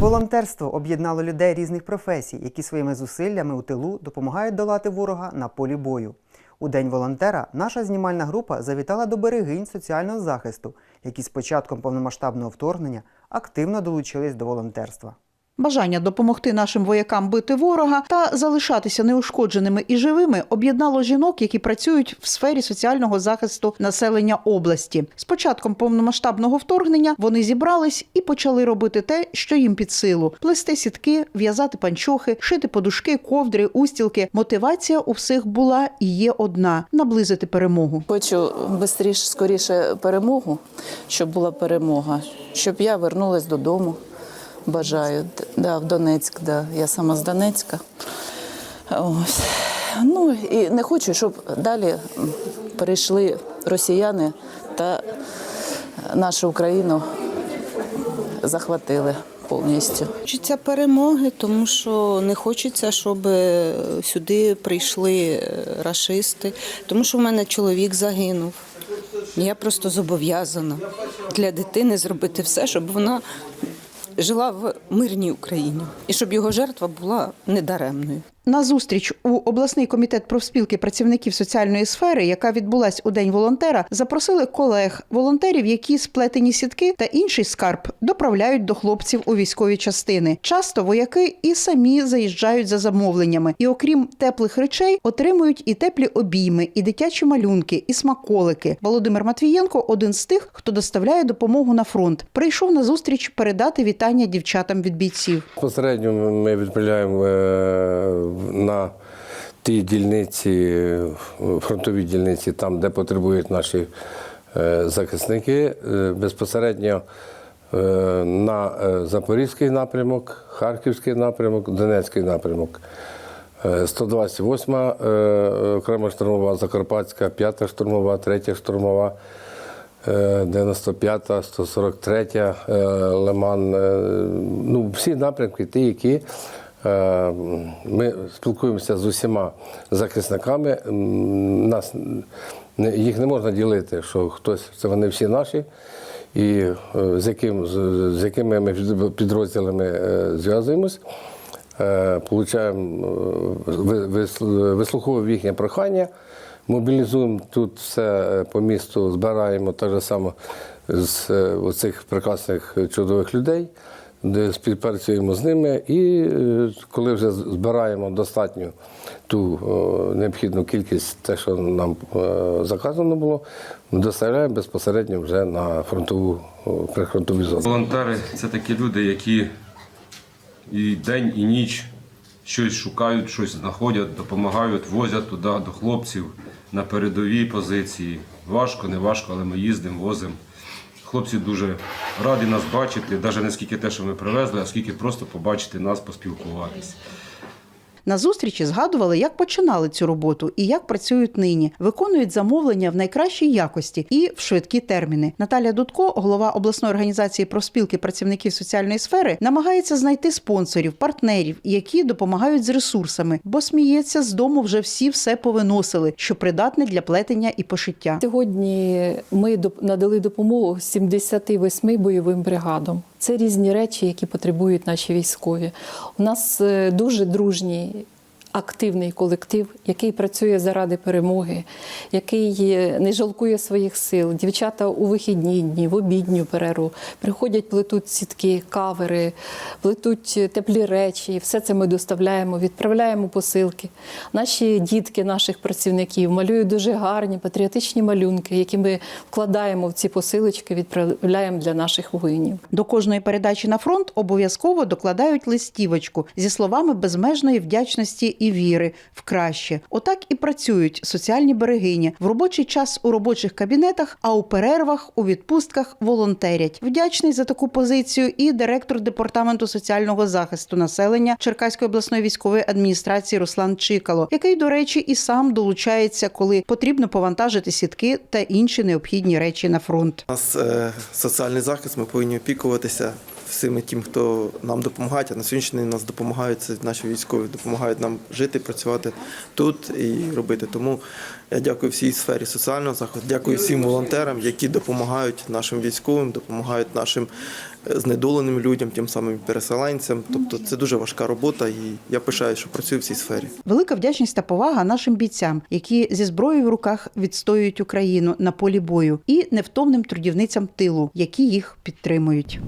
Волонтерство об'єднало людей різних професій, які своїми зусиллями у тилу допомагають долати ворога на полі бою. У День волонтера наша знімальна група завітала до берегинь соціального захисту, які з початком повномасштабного вторгнення активно долучились до волонтерства. Бажання допомогти нашим воякам бити ворога та залишатися неушкодженими і живими об'єднало жінок, які працюють в сфері соціального захисту населення області. З початком повномасштабного вторгнення вони зібрались і почали робити те, що їм під силу: плести сітки, в'язати панчохи, шити подушки, ковдри, устілки. Мотивація у всіх була і є одна наблизити перемогу. Хочу швидше, скоріше перемогу, щоб була перемога, щоб я вернулась додому. Бажаю да, в Донецьк, да. я сама з Донецька. Ось. Ну і не хочу, щоб далі перейшли росіяни та нашу Україну захватили повністю. Хочеться перемоги, тому що не хочеться, щоб е, сюди прийшли е, рашисти, тому що в мене чоловік загинув. Я просто зобов'язана для дитини зробити все, щоб вона жила в мирній Україні і щоб його жертва була недаремною. На зустріч у обласний комітет профспілки працівників соціальної сфери, яка відбулась у день волонтера, запросили колег волонтерів, які сплетені сітки та інший скарб доправляють до хлопців у військові частини. Часто вояки і самі заїжджають за замовленнями, і окрім теплих речей, отримують і теплі обійми, і дитячі малюнки, і смаколики. Володимир Матвієнко один з тих, хто доставляє допомогу на фронт. Прийшов на зустріч передати вітання дівчатам від бійців. Посередньо ми відправляємо е, на ті дільниці, е, фронтові дільниці, там, де потребують наші е, захисники, е, безпосередньо е, на Запорізький напрямок, Харківський напрямок, Донецький напрямок. Е, 128 е, окрема штурмова, Закарпатська, 5-та штурмова, 3 штурмова. Е, 95-та, 143-я, е, Лиман. Ну, всі напрямки, ті, які ми спілкуємося з усіма захисниками. Нас їх не можна ділити, що хтось це вони всі наші. І е, з, яким, з, якими ми підрозділами е, зв'язуємось, е, получаємо, е, вислуховуємо їхнє прохання. Мобілізуємо тут все е, по місту, збираємо так же само з е, оцих прекрасних е, чудових людей, де співпрацюємо з ними. І е, коли вже збираємо достатню ту е, необхідну кількість, те, що нам е, заказано було, доставляємо безпосередньо вже на фронтову прифронтові зони. Волонтери це такі люди, які і день, і ніч щось шукають, щось знаходять, допомагають, возять туди до хлопців на передові позиції. Важко, не важко, але ми їздимо, возимо. Хлопці дуже раді нас бачити, навіть не скільки те, що ми привезли, а скільки просто побачити нас, поспілкуватися. На зустрічі згадували, як починали цю роботу і як працюють нині. Виконують замовлення в найкращій якості і в швидкі терміни. Наталя Дудко, голова обласної організації профспілки працівників соціальної сфери, намагається знайти спонсорів, партнерів, які допомагають з ресурсами, бо сміється з дому вже всі все повиносили, що придатне для плетення і пошиття. Сьогодні ми надали допомогу 78 бойовим бригадам. Це різні речі, які потребують наші військові. У нас е, дуже дружній. Активний колектив, який працює заради перемоги, який е, не жалкує своїх сил. Дівчата у вихідні дні, в обідню перерву приходять, плетуть сітки, кавери, плетуть е, теплі речі. Все це ми доставляємо, відправляємо посилки. Наші дітки, наших працівників малюють дуже гарні патріотичні малюнки, які ми вкладаємо в ці посилочки, відправляємо для наших воїнів. До кожної передачі на фронт обов'язково докладають листівочку зі словами безмежної вдячності і віри в краще. Отак і працюють соціальні берегині в робочий час у робочих кабінетах, а у перервах у відпустках волонтерять. Вдячний за таку позицію і директор департаменту соціального захисту населення Черкаської обласної військової адміністрації Руслан Чикало, який, до речі, і сам долучається, коли потрібно повантажити сітки та інші необхідні речі на фронт. У нас е, соціальний захист, ми повинні опікуватися всіми тим, хто нам допомагає. А на сьогоднішній день нас допомагають це наші військові, допомагають нам жити, працювати тут і робити. Тому я дякую всій сфері соціального заходу, дякую всім волонтерам, які допомагають нашим військовим, допомагають нашим е, знедоленим людям, тим самим переселенцям. Тобто це дуже важка робота, і я пишаю, що працюю в цій сфері. Велика вдячність та повага нашим бійцям, які зі зброєю в руках відстоюють Україну на полі бою, і невтомним трудівницям тилу, які їх підтримують.